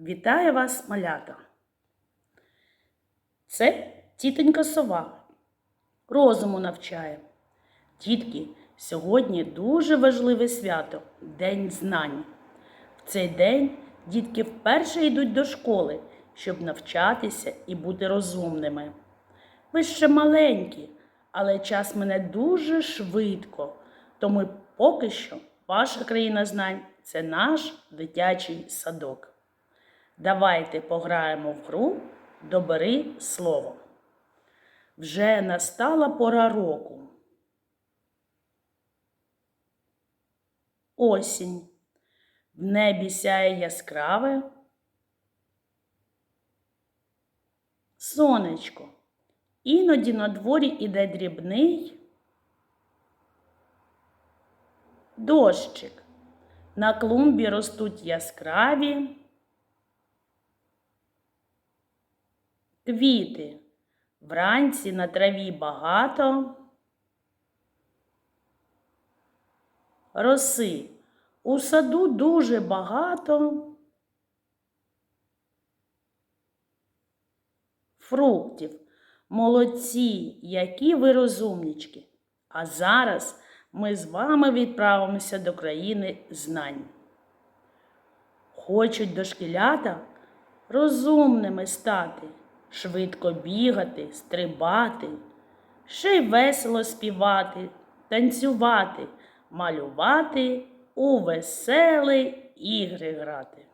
Вітаю вас, малята! Це тітонька сова. Розуму навчає. Дітки, сьогодні дуже важливе свято День знань. В цей день дітки вперше йдуть до школи, щоб навчатися і бути розумними. Ви ще маленькі, але час мине дуже швидко, тому поки що ваша країна знань це наш дитячий садок. Давайте пограємо в гру Добери слово. Вже настала пора року. Осінь. В небі сяє яскраве. Сонечко. Іноді на дворі іде дрібний дощик. На клумбі ростуть яскраві квіти. Вранці на траві багато. Роси. У саду дуже багато. Фруктів. Молодці, які ви розумнички. А зараз ми з вами відправимося до країни знань. Хочуть дошкілята розумними стати, швидко бігати, стрибати, ще й весело співати, танцювати, малювати, у веселі ігри грати.